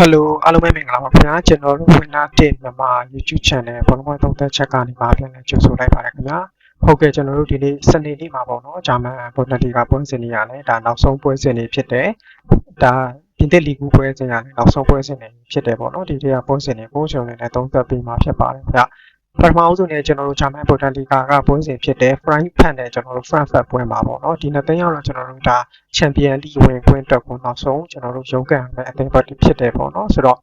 ဟယ်လိုအားလုံးပဲမင်္ဂလာပါခင်ဗျာကျွန်တော်တို့ဝင်လာတဲ့မြန်မာ YouTube channel ဘောလုံးမသုံးသက်ချက်ကနေပါပြန်လဲကြိုဆိုလိုက်ပါတယ်ခင်ဗျာဟုတ်ကဲ့ကျွန်တော်တို့ဒီနေ့စနေနေ့မှာပေါ့နော်ဂျာမန်ဘွန်ဒလီဂါပွဲစဉ်တွေရတယ်ဒါနောက်ဆုံးပွဲစဉ်တွေဖြစ်တယ်ဒါပြင်သစ်လီဂူပွဲစဉ်ရတယ်နောက်ဆုံးပွဲစဉ်တွေဖြစ်တယ်ပေါ့နော်ဒီတွေကပွဲစဉ်တွေကိုကျွန်တော်လည်းသုံးသက်ပေးမှာဖြစ်ပါတယ်ခင်ဗျာ ပထမအဆုံးနဲ့ကျွန်တော်တို့ဂျာမန်ဘွန်ဒလီဂါကပွဲစဉ်ဖြစ်တဲ့ Frankfurt နဲ့ကျွန်တော်တို့ Frankfurt ပွဲမှာပေါ့နော်ဒီနှစ်သိန်းရောက်တော့ကျွန်တော်တို့ဒါချန်ပီယံလိဝင်ခွင့်တက်ကိုနောက်ဆုံးကျွန်တော်တို့ရုန်းကန်ရမယ့်အသင်းဘက်ဖြစ်တယ်ပေါ့နော်ဆိုတော့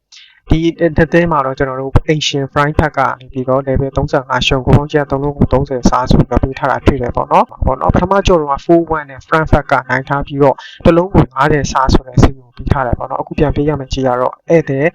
ဒီတစ်သိန်းမှာတော့ကျွန်တော်တို့ Asian Fry Pack ကနေပြီးတော့ level 35ရှုံကိုပေါင်းချက်3လုံးကို30စားဆိုပြီးပေးထားတာတွေ့တယ်ပေါ့နော်ပေါ့နော်ပထမကြော်တော့41နဲ့ Frank Pack ကနိုင်ထားပြီးတော့တစ်လုံးကို90စားဆိုတဲ့စီကိုပေးထားတယ်ပေါ့နော်အခုပြန်ပေးရမယ့်ကြီးကတော့ဧည့်သည်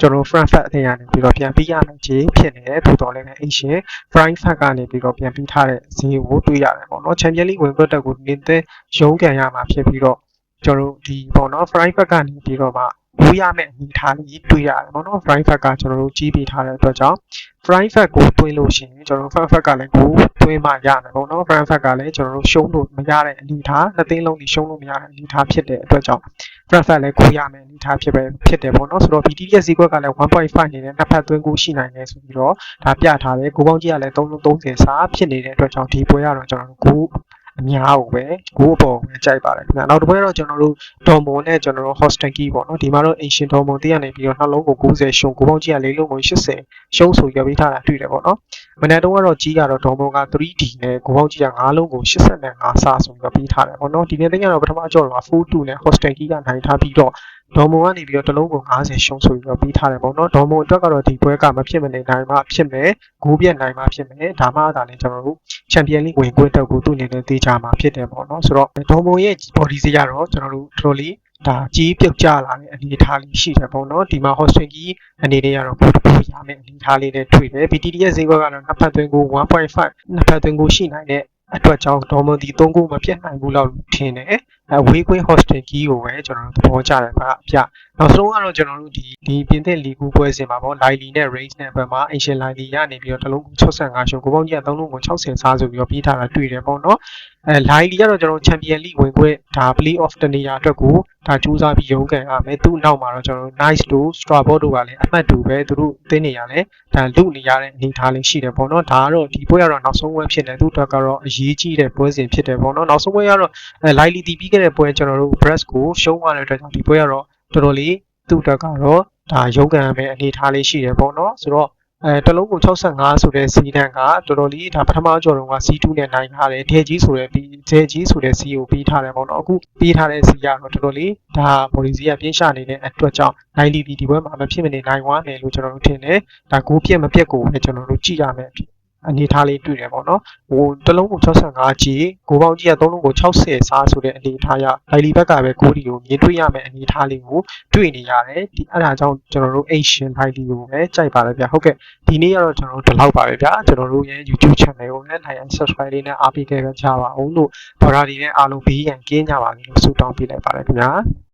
ကျွန်တော် Frank Pack အထင်ကနေပြီးတော့ပြန်ပေးရမယ့်ကြီးဖြစ်နေတယ်ထို့တော်လည်း Asian Fry Pack ကနေပြီးတော့ပြန်ပေးထားတဲ့စီကိုတွေ့ရတယ်ပေါ့နော် Champion League ဝင်ခွင့်တက်ကိုနေတဲ့ရုန်းကန်ရမှာဖြစ်ပြီးတော့ကျွန်တော်တို့ဒီပေါ့နော် Fry Pack ကနေပြီးတော့မှ ဝေးရမယ့်အနေအထားလေးတွေ့ရတယ်ပေါ့နော် fry fat ကကျွန်တော်တို့ကြီးပေးထားတဲ့အတွက်ကြောင့် fry fat ကိုတွင်းလို့ရှိရင်ကျွန်တော်တို့ fat fat ကလည်းကိုတွင်းမှရတယ်ပေါ့နော် fry fat ကလည်းကျွန်တော်တို့ရှုံးလို့မရတဲ့အနေအထားနှစ်သိန်းလုံးကြီးရှုံးလို့မရတဲ့အနေအထားဖြစ်တဲ့အတွက်ကြောင့် fat fat လည်းကိုရမယ့်အနေအထားဖြစ်ပဲဖြစ်တယ်ပေါ့နော်ဆိုတော့ BT ရဲ့ဈေးကွက်ကလည်း1.5နေတဲ့နှစ်ဖက်သွင်းကိုရှိနိုင်တယ်ဆိုပြီးတော့ဒါပြထားတယ်ကိုပေါင်းကြီးကလည်း330စာဖြစ်နေတဲ့အတွက်ကြောင့်ဒီပွဲကတော့ကျွန်တော်တို့ကို အများကိုပဲကိုအပေါ်ပဲကြိုက်ပါတယ်ခင်ဗျာနောက်တစ်ပွဲတော့ကျွန်တော်တို့ဒေါ်မွန်နဲ့ကျွန်တော်တို့ hostel key ပေါ့နော်ဒီမှာတော့ ancient ဒေါ်မွန်တရနေပြီးတော့နှလုံးကို90ရှုံကိုပေါင်းကြီးကလေးလုံးကို80ရှုံးဆိုရပေးထားတာတွေ့တယ်ပေါ့နော်မနေ့တုန်းကတော့ကြီးကတော့ဒေါ်မွန်က 3D နဲ့ကိုပေါင်းကြီးက9လုံးကို85စာဆိုပြီးပေးထားတယ်ပေါ့နော်ဒီနေ့တကယ်တော့ပထမကြော်တော့42နဲ့ hostel key ကနိုင်ထားပြီးတော့ ဒေါ်မွန်ကနေပြီးတော့တစ်လုံးကို90ရှုံးဆိုပြီးတော့ပြီးထားတယ်ပေါ့နော်ဒေါ်မွန်အတွက်ကတော့ဒီပွဲကမဖြစ်မနေနိုင်မှဖြစ်မယ်ဂိုးပြက်နိုင်မှဖြစ်မယ်ဒါမှသာလည်းကျွန်တော်တို့ချန်ပီယံလိဝင်ခွင့်တက်ကိုသူ့အနေနဲ့တေးကြမှာဖြစ်တယ်ပေါ့နော်ဆိုတော့ဒေါ်မွန်ရဲ့ body စရတော့ကျွန်တော်တို့တော်တော်လေးဒါကြီးပြုတ်ကျလာတဲ့အနေအထားလေးရှိတယ်ပေါ့နော်ဒီမှာ hosting key အနေနဲ့ကတော့ဘူးတူရမယ့်အနေအထားလေးနဲ့တွေ့တယ် BTD ရဲ့ဈေးကွက်ကတော့နှစ်ဖက်သွင်းကို1.5နှစ်ဖက်သွင်းကိုရှိနိုင်တဲ့အတွက်ကြောင့်ဒေါ်မွန်ဒီ3ခုမပြတ်နိုင်ဘူးလို့ထင်တယ် အဝေးကွင်း hosting key ကိုပဲကျွန်တော်တို့သဘောကျတယ်ဗျအပြနောက်ဆုံးကတော့ကျွန်တော်တို့ဒီဒီပြင်သစ်လီဂူပွဲစဉ်မှာပေါ့ Lily နဲ့ Range နဲ့ဘက်မှာ Asian Lily ရနေပြီးတော့တစ်လုံး65ရှုံကိုပေါင်းကြီးက3လုံးကို60စားဆိုပြီးတော့ပြီးထားတာတွေ့တယ်ပေါ့နော်အဲ Lily ကတော့ကျွန်တော် Champion League ဝင်ခွင့်ဒါ play off တနေရာအတွက်ကိုဒါစူးစမ်းပြီးရုန်းကန်ရမယ်သူ့နောက်မှာတော့ကျွန်တော် Nice တို့ Strawball တို့ကလည်းအမှတ်တူပဲသူတို့တင်းနေရလဲဒါလူနေရတဲ့အနေအထားလေးရှိတယ်ပေါ့နော်ဒါကတော့ဒီပွဲကတော့နောက်ဆုံးပွဲဖြစ်တယ်သူ့အတွက်ကတော့အရေးကြီးတဲ့ပွဲစဉ်ဖြစ်တယ်ပေါ့နော်နောက်ဆုံးပွဲကတော့အဲ Lily တီးပြီးခဲ့တဲ့ပွဲကျွန်တော်တို့ Breast ကိုရှုံးသွားတဲ့အတွက်ကြောင့်ဒီပွဲကတော့တော်တော်လေးသူ့အတွက်ကတော့ဒါရုန်းကန်ရမယ့်အနေအထားလေးရှိတယ်ပေါ့နော်ဆိုတော့အဲတလုံးကို65ဆိုတဲ့စီးတန်းကတော်တော်လေးဒါပထမကြော်တော့က C2 နဲ့နိုင်ထားတယ်ဒဲကြီးဆိုတဲ့ပြီးဒဲကြီးဆိုတဲ့စီကိုပြီးထားတယ်ပေါ့နော်အခုပြီးထားတဲ့စီကတော့တော်တော်လေးဒါဘော်ဒီစီကပြင်းရှနေတဲ့အတွက်ကြောင့်နိုင်လီဒီဒီဘက်မှာမဖြစ်မနေနိုင်ဝမ်းတယ်လို့ကျွန်တော်တို့ထင်တယ်ဒါကိုပြက်မပြက်ကိုပဲကျွန်တော်တို့ကြည့်ရမယ် အနေထားလေးတွေ့တယ်ပေါ့နော်ဟိုတစ်လုံးကို 65ကြီးကိုပေါင်းကြီးကသုံးလုံးကို60စားဆိုတဲ့အနေထားရဒိုင်လီဘက်ကပဲကိုဒီကိုမြင်တွေ့ရမယ့်အနေထားလေးကိုတွေ့နေရတယ်ဒီအဲ့ဒါကြောင့်ကျွန်တော်တို့ Asian ဒိုင်လီကိုပဲကြိုက်ပါတယ်ဗျဟုတ်ကဲ့ဒီနေ့ကတော့ကျွန်တော်တို့ဒီလောက်ပါပဲဗျကျွန်တော်တို့ရဲ့ YouTube channel ကိုလည်းနိုင်အောင် subscribe လေးနဲ့အားပေးခဲ့ကြပါအောင်လို့ဘာသာဒီနဲ့အားလုံးဘေးရန်ကင်းကြပါစေလို့ဆုတောင်းပေးလိုက်ပါတယ်ခင်ဗျာ